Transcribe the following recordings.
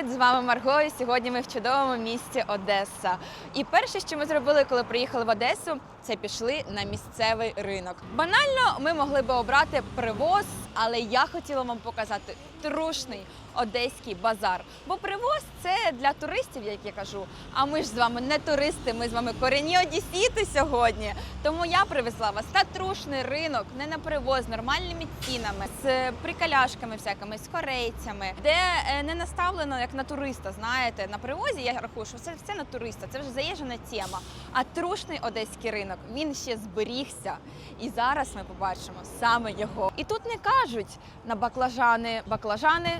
Привіт! З вами Марго. І сьогодні ми в чудовому місті Одеса. І перше, що ми зробили, коли приїхали в Одесу, це пішли на місцевий ринок. Банально ми могли би обрати привоз, але я хотіла вам показати трушний одеський базар. Бо привоз це для туристів, як я кажу. А ми ж з вами не туристи, ми з вами корінні одесіти сьогодні. Тому я привезла вас на трушний ринок, не на привоз, з нормальними цінами, з приколяшками всякими, з корейцями, де е, не наставлено як на туриста. Знаєте, на привозі я рахую, що це все на туриста. Це вже заїжджена тема. А трушний одеський ринок він ще зберігся. І зараз ми побачимо саме його. І тут не кажуть на баклажани баклажани,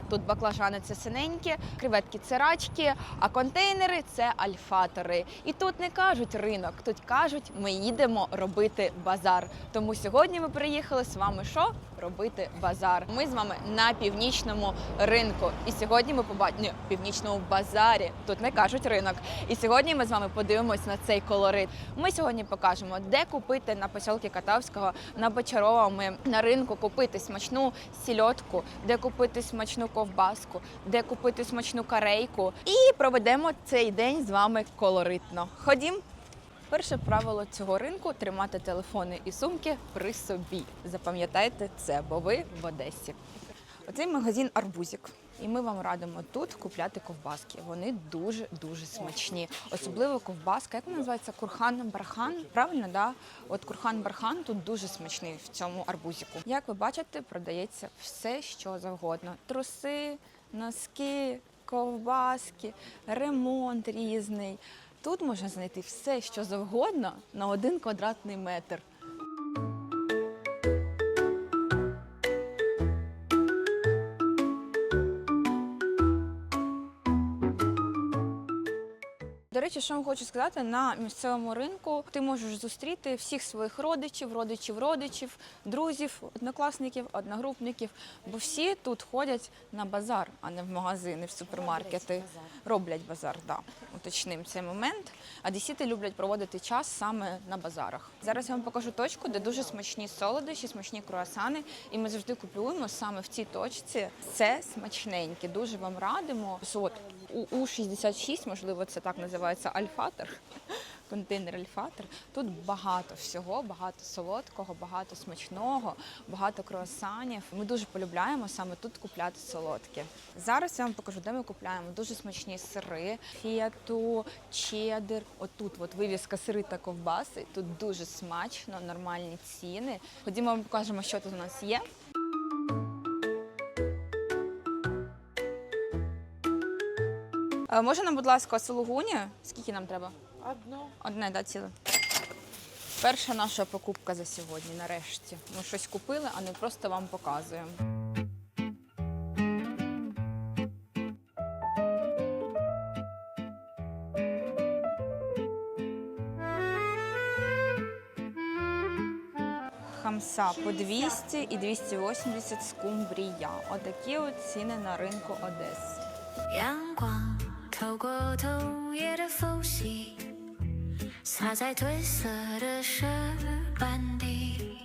тут баклажани це синенькі, креветки це рачки, а контейнери це альфатори. І тут не кажуть ринок, тут кажуть, ми їдемо робити базар. Тому сьогодні ми приїхали з вами що? Робити базар. Ми з вами на північному ринку. І сьогодні ми побачимо Ні, північному базарі. Тут не кажуть ринок. І сьогодні ми з вами подивимось на цей колорит. Ми сьогодні покажемо, де купити на посілки Катавського, на Бочарова. Ми на ринку купити смачну сільотку, де купити смачну ковбаску, де купити смачну карейку. І проведемо цей день з вами колоритно. Ходім. Перше правило цього ринку тримати телефони і сумки при собі. Запам'ятайте це, бо ви в Одесі. Оцей магазин Арбузик. І ми вам радимо тут купляти ковбаски. Вони дуже дуже смачні. Особливо ковбаска, як називається курхан бархан. Правильно, да? От курхан бархан тут дуже смачний в цьому арбузику. Як ви бачите, продається все, що завгодно: труси, носки, ковбаски, ремонт різний. Тут можна знайти все, що завгодно на один квадратний метр. Речі, що вам хочу сказати, на місцевому ринку ти можеш зустріти всіх своїх родичів, родичів, родичів, друзів, однокласників, одногрупників, бо всі тут ходять на базар, а не в магазини, в супермаркети. Роблять базар, да. Уточним цей момент. А десіти люблять проводити час саме на базарах. Зараз я вам покажу точку, де дуже смачні солодощі, смачні круасани. І ми завжди купуємо саме в цій точці. Це смачненьке. Дуже вам радимо. От У66, можливо, це так називається альфатор. Контейнер альфатор. Тут багато всього, багато солодкого, багато смачного, багато круасанів. Ми дуже полюбляємо саме тут купляти солодке. Зараз я вам покажу, де ми купляємо дуже смачні сири, фіату, чеддер. Отут от вивіска сири та ковбаси. Тут дуже смачно, нормальні ціни. Ходімо, покажемо, що тут у нас є. Е, Може нам, будь ласка, сулугуні? Скільки нам треба? Одно. Одне, да, ціле. Перша наша покупка за сьогодні, нарешті. Ми щось купили, а не просто вам показуємо. Хамса по 200 і 280 скумбрія. Отакі от ціни на ринку Одеси. 阳光透过头叶的缝隙，洒在褪色的石板地。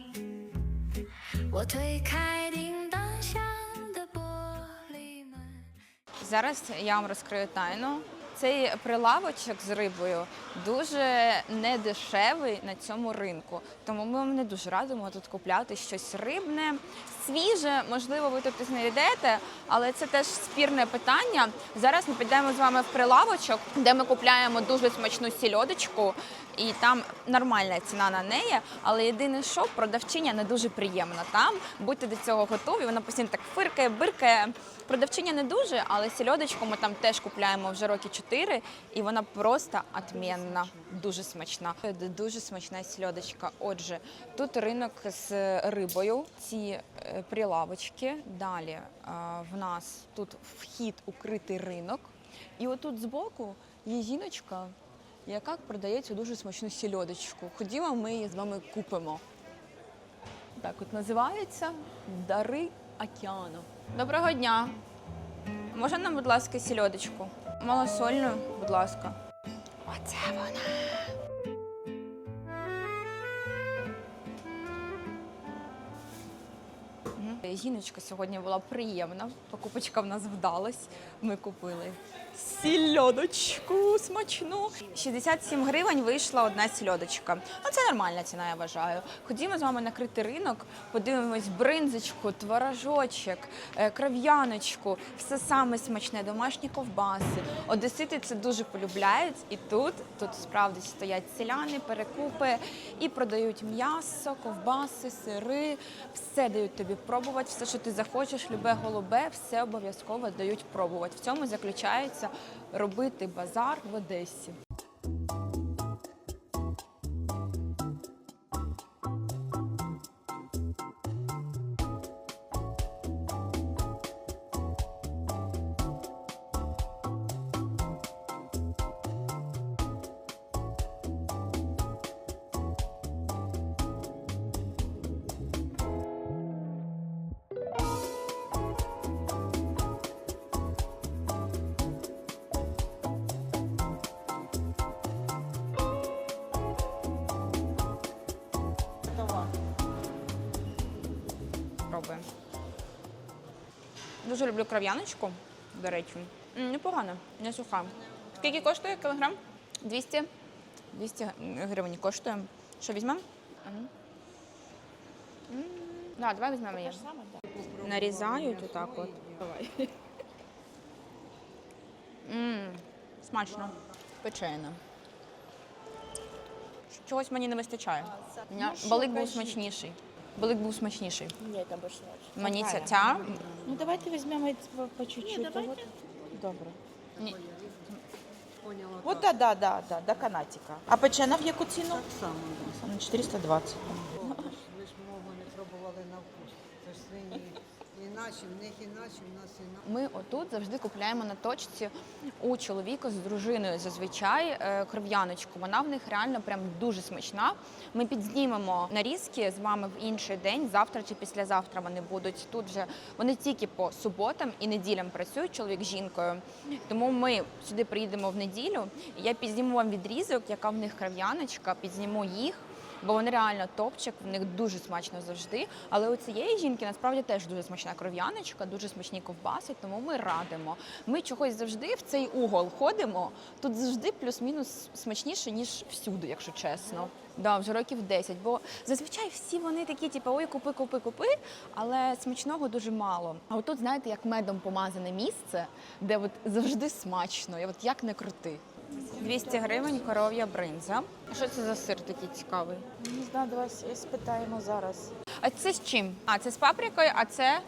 我推开叮当响的玻璃门。 Зараз я вам розкрию тайну. Цей прилавочок з рибою дуже недешевий на цьому ринку. Тому ми вам не дуже радимо тут купляти щось рибне, свіже. Можливо, ви тут і знайдете, але це теж спірне питання. Зараз ми підемо з вами в прилавочок, де ми купляємо дуже смачну сільодочку, і там нормальна ціна на неї. Але єдине, що продавчиня не дуже приємна там. Будьте до цього готові. Вона постійно так фиркає, биркає. Продавчиня не дуже, але сільодочку ми там теж купляємо вже роки 4, і вона просто отмінна, дуже смачна. Дуже смачна сільодочка. Отже, тут ринок з рибою, ці е, прилавочки. Далі е, в нас тут вхід укритий ринок. І отут збоку є жіночка, яка продає цю дуже смачну сільодочку. Ходімо, ми її з вами купимо. Так от називається Дари океану. Доброго дня. Можна нам, будь ласка, сільодочку? Малосольну, будь ласка. Оце вона. Жіночка сьогодні була приємна. Покупочка в нас вдалась. Ми купили сільодочку смачну. 67 гривень вийшла одна сільодочка. Ну це нормальна ціна, я вважаю. Ходімо з вами накрити ринок, подивимось бринзочку, творожочок, е, кров'яночку, все саме смачне, домашні ковбаси. Одесити це дуже полюбляють. І тут, тут справді стоять селяни, перекупи і продають м'ясо, ковбаси, сири. Все дають тобі пробувати, все, що ти захочеш, любе голубе, все обов'язково дають пробувати. В цьому заключається робити базар в Одесі. Пробуємо. Дуже люблю кров'яночку, до речі. Непогано, не суха. Скільки коштує кілограм? 200? 200 гривень коштує. Що візьмемо? М, Да, давай візьмемо її. Нарізають отак от. Давай. Смачно. Печено. Чогось мені не вистачає. Балик був смачніший. Балик був смачніший. Ні, там більше. Мені ця, ця Ну давайте візьмемо по, по чуть-чуть. От. Добре. Ні. От да, да, да, да, до канатика. А печена в яку ціну? Так само. да. Ну, 420. Ви ж мову не пробували на вкус. Це ж свині іначе, в них іначе, в нас іначе. Ми отут завжди купляємо на точці у чоловіка з дружиною зазвичай е, кров'яночку. Вона в них реально прям дуже смачна. Ми підзнімемо нарізки з вами в інший день. Завтра чи післязавтра вони будуть тут. Вже вони тільки по суботам і неділям працюють чоловік з жінкою. Тому ми сюди приїдемо в неділю. Я підзніму вам відрізок, яка в них кров'яночка, підзніму їх. Бо вони реально топчик, в них дуже смачно завжди. Але у цієї жінки насправді теж дуже смачна кров'яночка, дуже смачні ковбаси, тому ми радимо. Ми чогось завжди в цей угол ходимо. Тут завжди плюс-мінус смачніше, ніж всюди, якщо чесно. Да, вже років 10. Бо зазвичай всі вони такі, типу, ой, купи, купи, купи, але смачного дуже мало. А отут, знаєте, як медом помазане місце, де от завжди смачно, і от як не крути. 200 гривень коров'я бринза. Що це за сир такий цікавий? Не знаю, давай спитаємо зараз. А це з чим? А це з паприкою, а це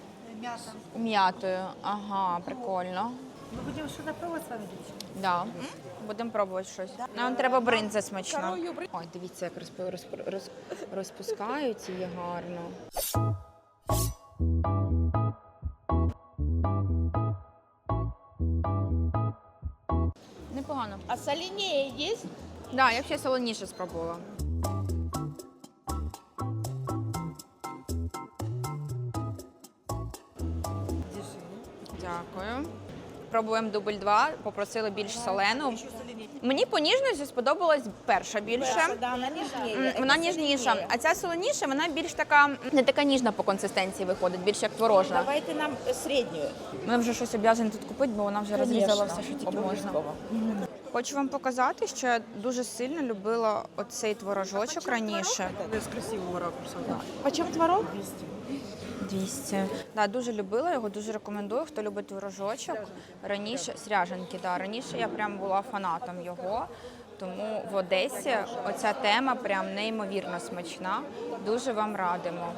м'ятою. Ага, прикольно. Мы будем что-то пробовать с вами, девочки? Да. Будемо пробувати щось. Нам треба бринза смачна. Ой, дивіться, як розп- розп- роз- розпускають її гарно. Непогано. А солінее є? Да, я ще солоніше спробувала. Дякую. Пробуємо дубль 2, попросили більш солену. Мені по ніжності сподобалась перша більше. Да, вона ніжніша, а ця солоніша, вона більш така, не така ніжна по консистенції виходить, більш як творожна. Давайте нам середню. Ми вже щось обов'язані тут купити, бо вона вже розрізала все, що тільки можна. Хочу вам показати, що я дуже сильно любила оцей творожочок раніше. З красивого ракурсу. Почем творог? 200. Да, дуже любила його, дуже рекомендую. Хто любить творожочок. Раніше сряженки, да. Раніше я прям була фанатом його. Тому в Одесі оця тема прям неймовірно смачна. Дуже вам радимо.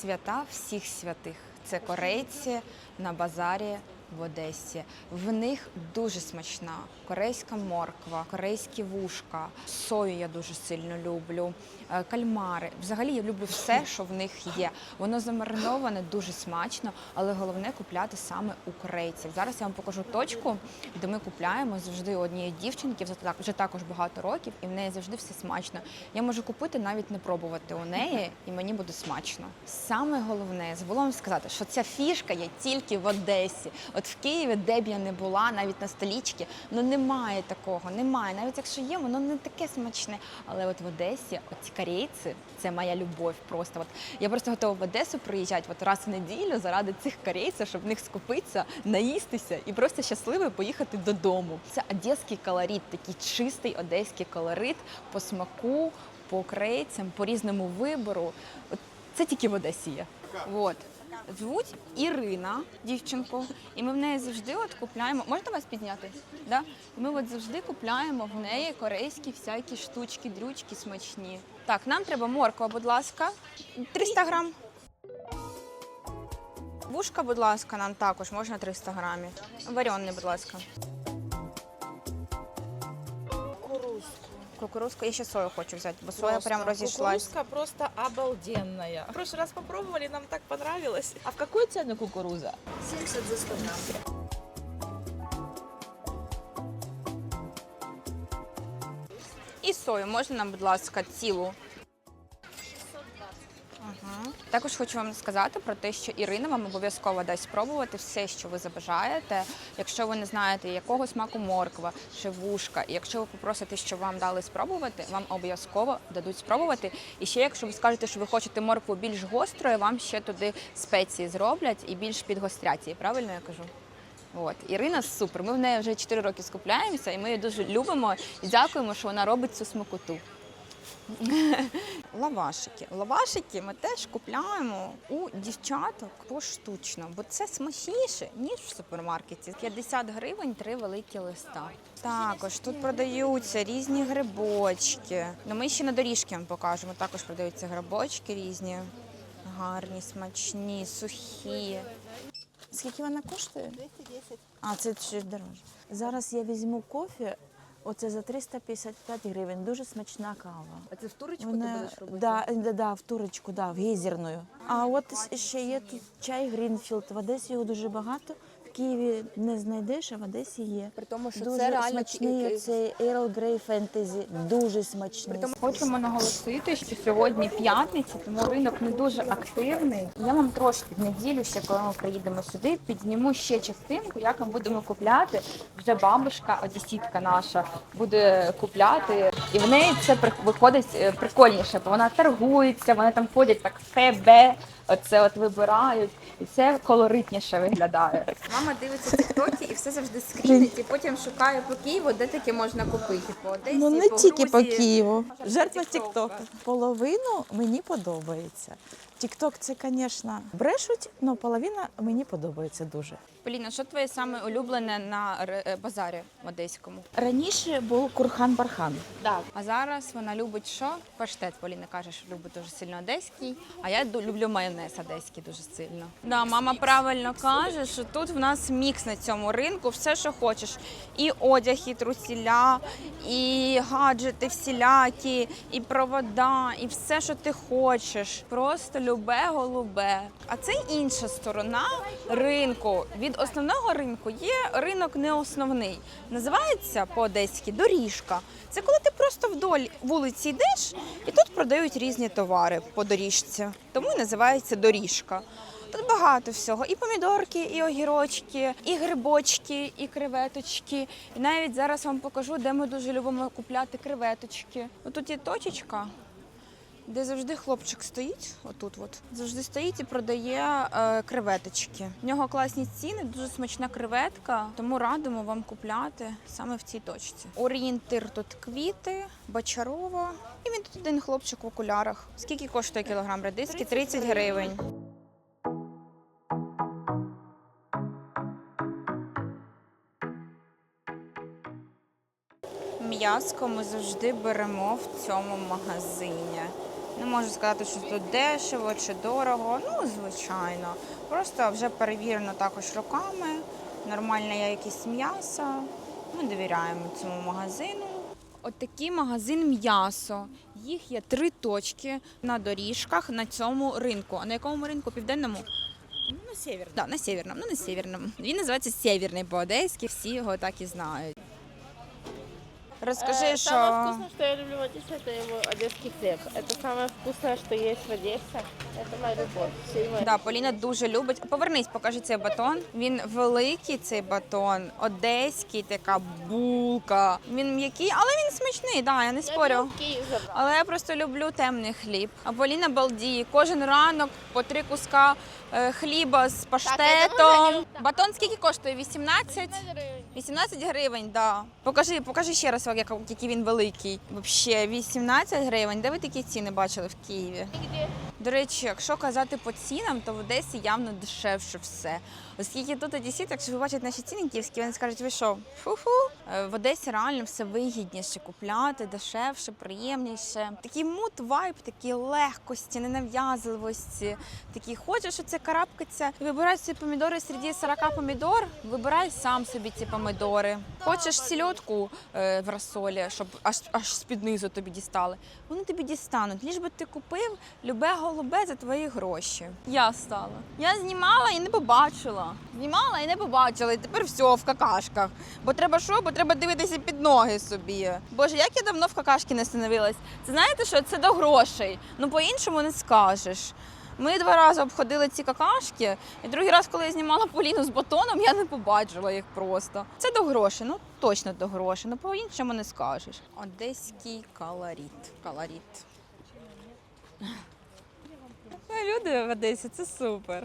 Свята всіх святих. Це корейці на базарі в Одесі. В них дуже смачна корейська морква, корейські вушка, сою я дуже сильно люблю, е, кальмари. Взагалі я люблю все, що в них є. Воно замариноване дуже смачно, але головне купляти саме у корейців. Зараз я вам покажу точку, де ми купляємо завжди у однієї дівчинки, вже так- вже також багато років, і в неї завжди все смачно. Я можу купити, навіть не пробувати у неї, і мені буде смачно. Саме головне, забула вам сказати, що ця фішка є тільки в Одесі. От в Києві, де б я не була, навіть на столічці, ну немає такого, немає. Навіть якщо є, воно не таке смачне. Але от в Одесі, оці корейці, це моя любов. Просто от я просто готова в Одесу приїжджати от раз в неділю заради цих корейців, щоб в них скупитися, наїстися і просто щасливо поїхати додому. Це одеський колорит, такий чистий одеський колорит по смаку, по корейцям, по різному вибору. Це тільки в Одесі є. От. Звуть Ірина, дівчинку, і ми в неї завжди от купляємо. Можна вас підняти? Да? Ми от завжди купляємо в неї корейські всякі штучки, дрючки смачні. Так, нам треба морква, будь ласка, 300 грам. Вушка, будь ласка, нам також можна 300 грамів. Варений, будь ласка. Кукурузку. Кукурузку. Я ще сою хочу взяти, бо соя Просто. прям розійшлась. Кукурузка просто обалденная. В прошлый раз попробовали, нам так понравилось. А в какую цену кукуруза? 70 за 100 грамм. І сою можна нам, будь ласка, цілу. Також хочу вам сказати про те, що Ірина вам обов'язково дасть спробувати все, що ви забажаєте. Якщо ви не знаєте, якого смаку морква чи вушка, і якщо ви попросите, щоб вам дали спробувати, вам обов'язково дадуть спробувати. І ще, якщо ви скажете, що ви хочете моркву більш гострою, вам ще туди спеції зроблять і більш підгострять її. Правильно я кажу? От Ірина супер. Ми в неї вже 4 роки скупляємося, і ми її дуже любимо і дякуємо, що вона робить цю смакоту. Лавашики. Лавашики ми теж купляємо у дівчаток поштучно, бо це смачніше, ніж в супермаркеті. 50 гривень три великі листа. Також тут продаються різні грибочки. Ну, ми ще на доріжки вам покажемо. Також продаються грибочки різні, гарні, смачні, сухі. Скільки вона коштує? 210. А, це ще дорожче. Зараз я візьму кофе. Оце за 355 гривень. Дуже смачна кава. А це в турочку Вона, да, да, да, в турочку, да, в гейзерною. А от ще є тут чай Грінфілд. В Одесі його дуже багато. Києві не знайдеш, а в Одесі є. При тому, що дуже це реально смачний кі- цей Earl Grey Fantasy. Дуже смачний. Тому хочемо наголосити, що сьогодні п'ятниця, тому ринок не дуже активний. Я вам трошки в неділю, ще коли ми приїдемо сюди, підніму ще частинку, як ми будемо купляти. Вже бабушка, одесітка наша, буде купляти, і в неї це при- виходить е, прикольніше, бо вона торгується, вони там ходять так ФБ, оце от вибирають, і це колоритніше виглядає. Мама дивиться тіктоки і все завжди скрінить, і потім шукає по Києву, де таке можна купити. По Одесі, Ну не по тільки по Києву. Жертва Тіктока. Половину мені подобається. Тікток це, звісно, брешуть, але половина мені подобається дуже. Поліна, що твоє саме улюблене на е, базарі в одеському? Раніше був курхан бархан. Так. А зараз вона любить що? Паштет. Поліна каже, що любить дуже сильно одеський. А я люблю майонез одеський дуже сильно. Да, мама правильно каже, що тут в нас мікс на цьому ринку, все, що хочеш. І одяг, і трусіля, і гаджети всілякі, і провода, і все, що ти хочеш. Просто любе голубе. А це інша сторона ринку. Від основного ринку є ринок не основний. Називається по-одеськи доріжка. Це коли ти просто вдоль вулиці йдеш, і тут продають різні товари по доріжці. Тому і називається доріжка. Тут багато всього: і помідорки, і огірочки, і грибочки, і креветочки. І навіть зараз вам покажу, де ми дуже любимо купляти креветочки. Отут є точечка, де завжди хлопчик стоїть, отут от, завжди стоїть і продає е, креветочки. В нього класні ціни, дуже смачна креветка, тому радимо вам купляти саме в цій точці. Орієнтир тут квіти, бачарова. І він тут один хлопчик в окулярах. Скільки коштує кілограм редиски? 30 гривень. М'яско ми завжди беремо в цьому магазині. Не можу сказати, що тут дешево чи дорого. Ну, звичайно. Просто вже перевірено також руками. Нормальне якісь м'ясо. Ми довіряємо цьому магазину. От такий магазин м'ясо. Їх є три точки на доріжках на цьому ринку. А на якому ринку? Південному? Ну, север. Да, на северному, ну на северному. Він називається Сєвєрний по-одеськи, всі його так і знають. Розкажи, Э, що Самое вкусное, что я люблю в Одессе, это его одесский хлеб. Это самое вкусное, что есть в Одессе. Это моя любовь. всей моей Да, Поліна дуже любить. Повернись, покажи цей батон. Він великий, цей батон, одеський, така булка. Він м'який, але він смачний, да, я не Я спорю. его в Киев забрала. Але я просто люблю темний хліб. А Поліна балдіє. Кожен ранок по три куска е, хліба з паштетом. Батон скільки коштує? 18? 18 гривень, Да. Покажи, покажи ще раз, як- який він великий. Взагалі, 18 гривень. Де ви такі ціни бачили в Києві? До речі, якщо казати по цінам, то в Одесі явно дешевше все. Оскільки тут одесіти, якщо ви бачите наші ціни київські, вони скажуть, ви що, фу-фу. Е, В Одесі реально все вигідніше купляти, дешевше, приємніше. Такий мут, вайб, такі легкості, ненав'язливості. Такі хочеш оце карабкаться, вибирай собі помідори серед 40 помідор, вибирай сам собі ці помідори. Хочеш сільотку е, в розсолі, щоб аж аж з-під низу тобі дістали. Вони тобі дістануть. Ліж би ти купив любе голубе за твої гроші. Я стала. Я знімала і не побачила. Знімала і не побачила. І тепер все в какашках. Бо треба що? Бо треба дивитися під ноги собі. Боже, як я давно в какашки не становилась. Це знаєте що? Це до грошей. Ну по-іншому не скажеш. Ми два рази обходили ці какашки, і другий раз, коли я знімала Поліну з батоном, я не побачила їх просто. Це до грошей, ну точно до грошей, ну по-іншому не скажеш. Одеський. Калоріт. Ну, Люди в Одесі, це супер.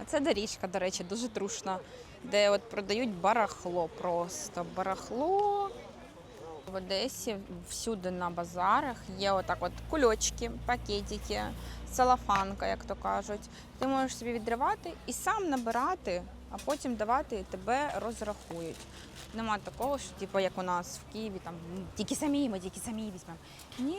А це доріжка, до речі, дуже трушна, де от продають барахло просто. Барахло. В Одесі всюди на базарах є отак от кульочки, пакетики, салафанка, як то кажуть. Ти можеш собі відривати і сам набирати, а потім давати і тебе розрахують. Нема такого, що типу, як у нас в Києві, там тільки самі, ми тільки самі візьмемо. Ні,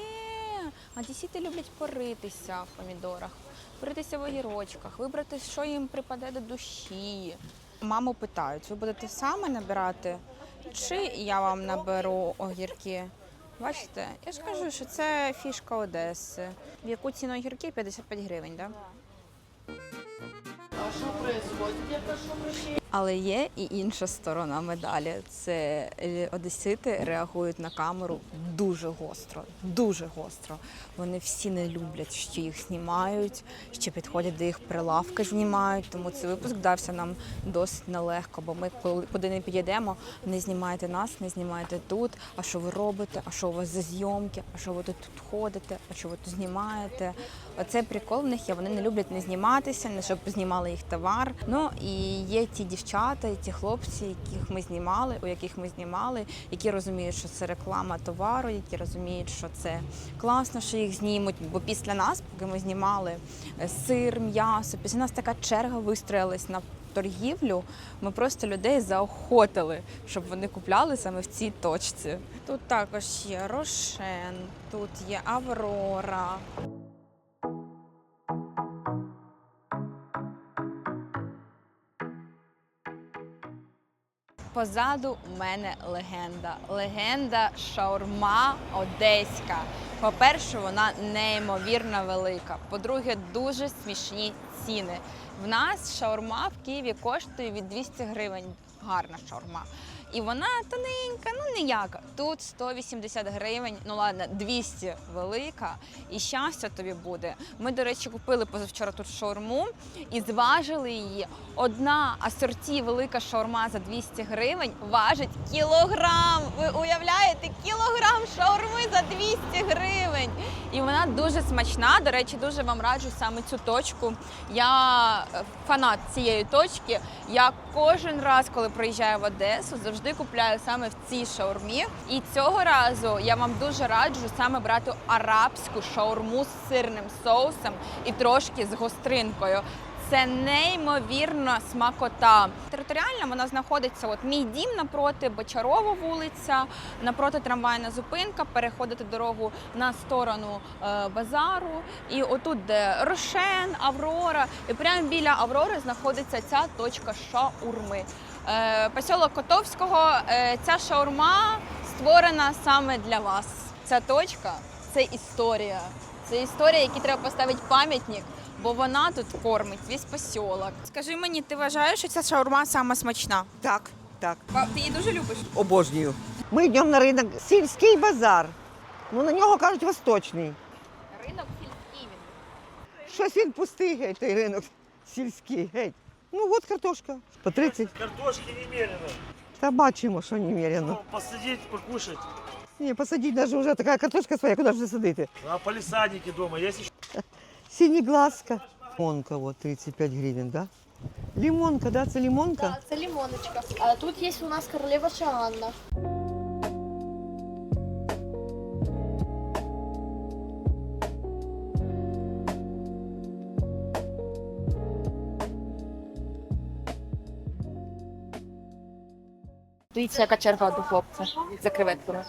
одесіти люблять поритися в помідорах, поритися в огірочках, вибрати, що їм припаде до душі. Маму питають, ви будете саме набирати, чи я вам наберу огірки? Бачите, я ж кажу, що це фішка Одеси. В яку ціну огірки? 55 гривень, так? Да? А що происходит? Я прошу. Але є і інша сторона медалі. Це е, одесити реагують на камеру дуже гостро, дуже гостро. Вони всі не люблять, що їх знімають, що підходять до їх прилавка, знімають. Тому цей випуск дався нам досить нелегко, бо ми коли куди не підійдемо, не знімайте нас, не знімайте тут. А що ви робите? А що у вас за зйомки? А що ви тут ходите? А що ви тут знімаєте? Оце прикол в них є. Вони не люблять не зніматися, не щоб знімали їх товар. Ну і є ті дівчата, і ті хлопці, яких ми знімали, у яких ми знімали, які розуміють, що це реклама товару, які розуміють, що це класно, що їх знімуть. Бо після нас, поки ми знімали е, сир, м'ясо, після нас така черга вистроїлась на. Торгівлю ми просто людей заохотили, щоб вони купляли саме в цій точці. Тут також є Рошен, тут є Аврора, Позаду у мене легенда. Легенда шаурма одеська. По-перше, вона неймовірно велика. По-друге, дуже смішні ціни. В нас шаурма в Києві коштує від 200 гривень. Гарна шаурма. І вона тоненька, ну ніяка. Тут 180 гривень, ну ладно, 200 велика, і щастя тобі буде. Ми, до речі, купили позавчора тут шаурму і зважили її. Одна асорті велика шаурма за 200 гривень важить кілограм. Ви уявляєте, кілограм шаурми за 200 гривень. І вона дуже смачна. До речі, дуже вам раджу саме цю точку. Я е, фанат цієї точки. Я кожен раз, коли приїжджаю в Одесу, завжди купляю саме в цій шаурмі. І цього разу я вам дуже раджу саме брати арабську шаурму з сирним соусом і трошки з гостринкою. Це неймовірна смакота. Територіально вона знаходиться. От мій дім напроти Бочарова вулиця, напроти трамвайна зупинка. Переходити дорогу на сторону е, базару. І отут, де Рошен, Аврора, і прямо біля Аврори знаходиться ця точка шаурми. Е, Посілок Котовського. Е, ця шаурма створена саме для вас. Ця точка це історія. Це історія, якій треба поставити пам'ятник бо вона тут кормить весь посілок. Скажи мені, ти вважаєш, що ця шаурма сама смачна? Так, так, Ти її дуже любиш? обожнюю. Ми йдемо на ринок сільський базар. Ну на нього кажуть восточний. Ринок сільський він. Щось він пустий геть, той ринок сільський геть. Ну от картошка. По 30. Картошки немерено. Та бачимо, що немерено. Ну, посадить, покушать. Ні, посадіть, навіть вже така картошка своя, куди ж вже садити? А полисадники дома есть еще? Синеглазка. Лимонка вот 35 гривен, да? Лимонка, да, це лимонка? Да, це лимоночка. А тут є у нас королева Шанна. Дивіться, яка черга до хлопця за креветками.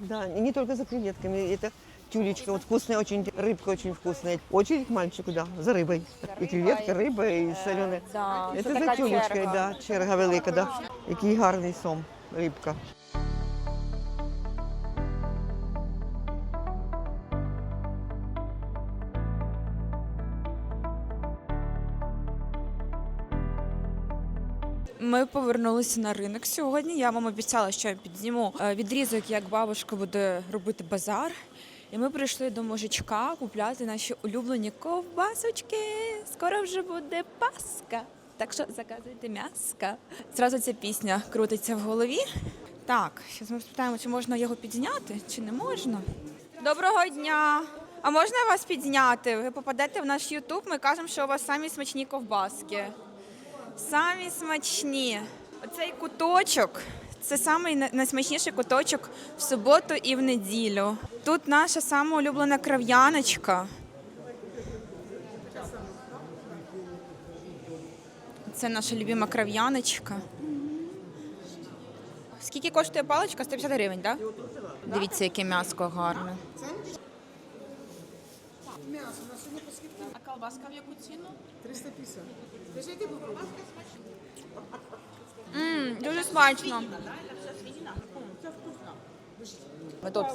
Да, не только за креветками, это тюлечка, вот вкусная очень, рыбка очень вкусная. Очередь к мальчику, да, за рыбой. И креветка, рыба, и соленая. Да, Это за тюлечкою, да, черга велика, да. Який гарний сом, рибка. Ми повернулися на ринок сьогодні. Я вам обіцяла, що я підзніму е, відрізок, як бабушка буде робити базар. І ми прийшли до мужичка купляти наші улюблені ковбасочки. Скоро вже буде Пасха. Так що заказуйте м'яска. Зразу ця пісня крутиться в голові. Так, зараз ми спитаємо, чи можна його підзняти, чи не можна. Доброго дня! А можна вас підзняти? Ви попадете в наш Ютуб, ми кажемо, що у вас самі смачні ковбаски. Самі смачні. Оцей куточок це самий найсмачніший куточок в суботу і в неділю. Тут наша сама улюблена крав'яночка. Це наша любима крав'яночка. Скільки коштує паличка? 150 гривень, так? Да? Дивіться, яке м'яско гарне. А колбаска в яку ціну? Мм, дуже смачно. Ми тут.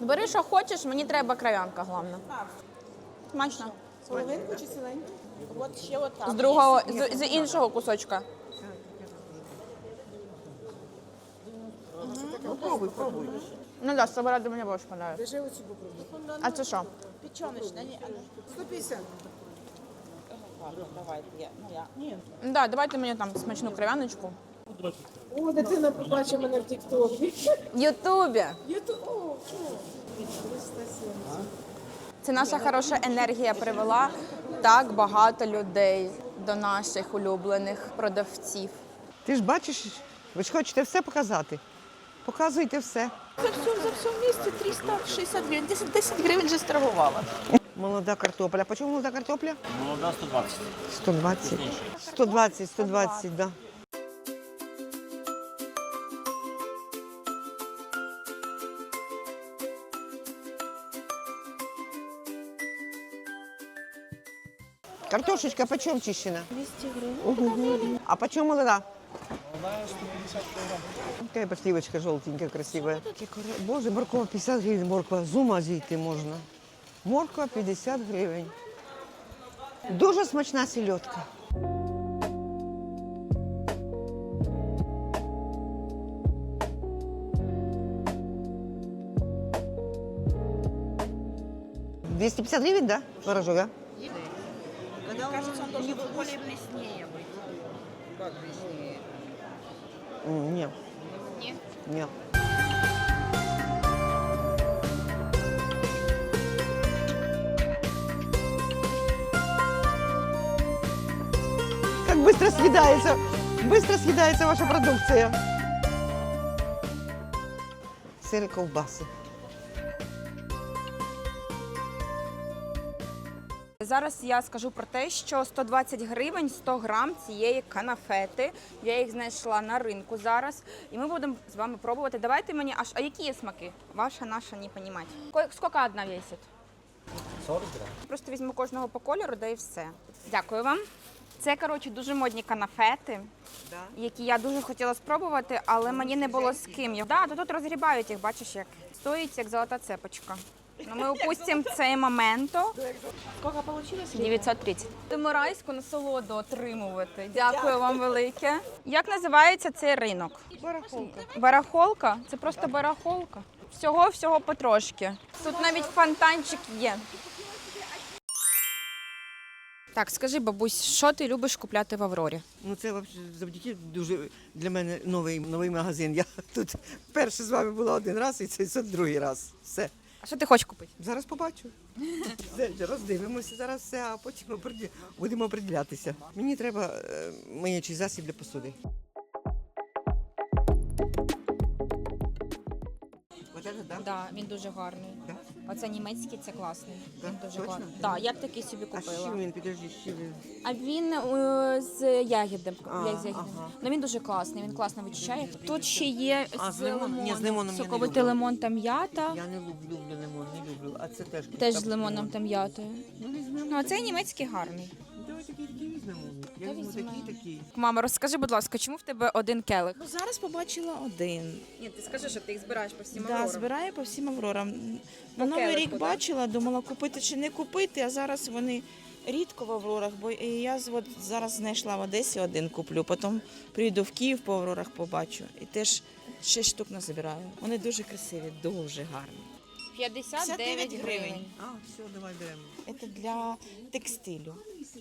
Бери, що хочеш, мені треба кров'янка, головне. Смачно. Половинку чи ціленьку? От ще от З другого, з, з іншого кусочка. Пробуй, пробуй. Ну да, собирати мені більше подобається. Держи оцю попробуй. А це що? Печеночна, ні, 150. Давайте, я, ну я. Ні. Да, давайте мені там смачну кров'яночку. О, дитина побачила мене в Тіктокі. В Ютубі. Ютуб. Це наша хороша енергія привела так багато людей до наших улюблених продавців. Ти ж бачиш, ви ж хочете все показати. Показуйте все. За все, за все в місті 360 гривень, 10, 10 гривень вже страхувала. Молода картопля. По чому молода картопля? Молода 120. 120. 120, 120, да. Картошечка почем чищена? 200 гривен. А почем молода? Молодая 150 гривен. Какая подсливочка желтенькая, красивая. Боже, морква 50 гривен, морква. З ума зійти можна. Морква 50 гривень. Дуже смачна сільотка. Двести пятьдесят гривен, да? Творожок, да? Кажется, он должен быть более плеснее быть. Как весне? Нет. Нет. Как быстро съедается, быстро съедается ваша продукция. Сыр и колбасы. Зараз я скажу про те, що 120 гривень 100 грам цієї канафети. Я їх знайшла на ринку зараз. І ми будемо з вами пробувати. Давайте мені аж. А які є смаки? Ваша, наша, не понімати. Скільки одна весить? 40 грам. Просто візьму кожного по кольору, да і все. Дякую вам. Це, коротше, дуже модні канафети, які я дуже хотіла спробувати, але мені не було з ким. Да, то тут розгрібають їх, бачиш як. Стоїть як золота цепочка. Ну, ми упустимо цей момент. Сколько получилось? 930. Будемо райську насолоду отримувати. Дякую вам велике. Як називається цей ринок? Барахолка. Барахолка? Це просто барахолка. Всього всього потрошки. Тут навіть фонтанчик є. Так, скажи, бабусь, що ти любиш купляти в Аврорі? Ну це вообще завдяки дуже для мене новий новий магазин. Я тут перше з вами була один раз, і це, це другий раз. Все. А що ти хочеш купити? Зараз побачу. Роздивимося зараз все, а потім будемо приділятися. Мені треба е, засіб для посуди. Вот это, да? Да, він дуже гарний. Да? Оце німецький, це класний. Да? Він дуже Точно? гарний. Так, я б такий собі А з купила. він, підожди, з чим він? А він е, з ягідом. А, як з ягідом. ага. Ну він дуже класний, він класно вичищає. Тут ще є А, з з лимоном? Ні, з лимоном я не Соковитий люблю. лимон та м'ята. Я не люблю, лимон, не люблю. А це теж. Теж з лимоном та м'ятою. Ну, візьмемо. Ну, а цей німецький гарний. Давай такий такий візьмемо. Я візьму такий такий. Мама, розкажи, будь ласка, чому в тебе один келих? Ну, зараз побачила один. Ні, ти скажи, що ти їх збираєш по всім Да, збираю по всім аврорам. По На Новий келиху, рік да? бачила, думала купити чи не купити, а зараз вони рідко в аврорах, бо і я з- от зараз знайшла в Одесі один куплю, потім приїду в Київ по аврорах побачу і теж 6 штук назбираю. Вони дуже красиві, дуже гарні. 59 гривень. А, все, давай беремо. Це для текстилю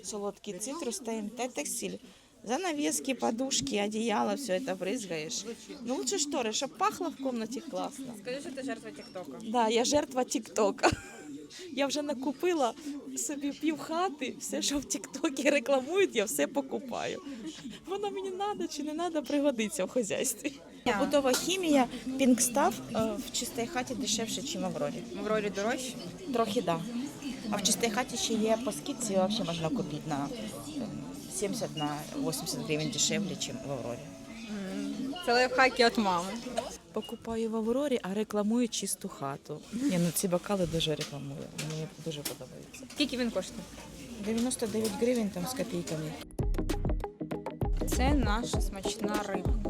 Солодкий цитрус та та текстиль. Занавески, подушки, одеяло, все это брызгаешь. Ну лучше шторы, чтобы пахло в комнате классно. Скажи, що ти жертва Тіктока. Да, я жертва Тіктока. Я вже накупила собі пів хати, все, що в Тіктокі рекламують, я все покупаю. Воно мені треба чи не треба, пригодиться в хазяйстві. Побутова хімія, пінкстав в чистій хаті дешевше, ніж в Аврорі. В Аврорі дорожче. Трохи так. Да. А в чистій хаті ще є по скидці, взагалі можна купити на е, 70 на 80 гривень дешевле, ніж в Аврорі. Це лайфхаки від мами. Покупаю в Аврорі, а рекламую чисту хату. Ні, ну ці бокали дуже рекламую. Мені дуже подобається. Скільки він коштує? 99 гривень там з копійками. Це наша смачна рибка.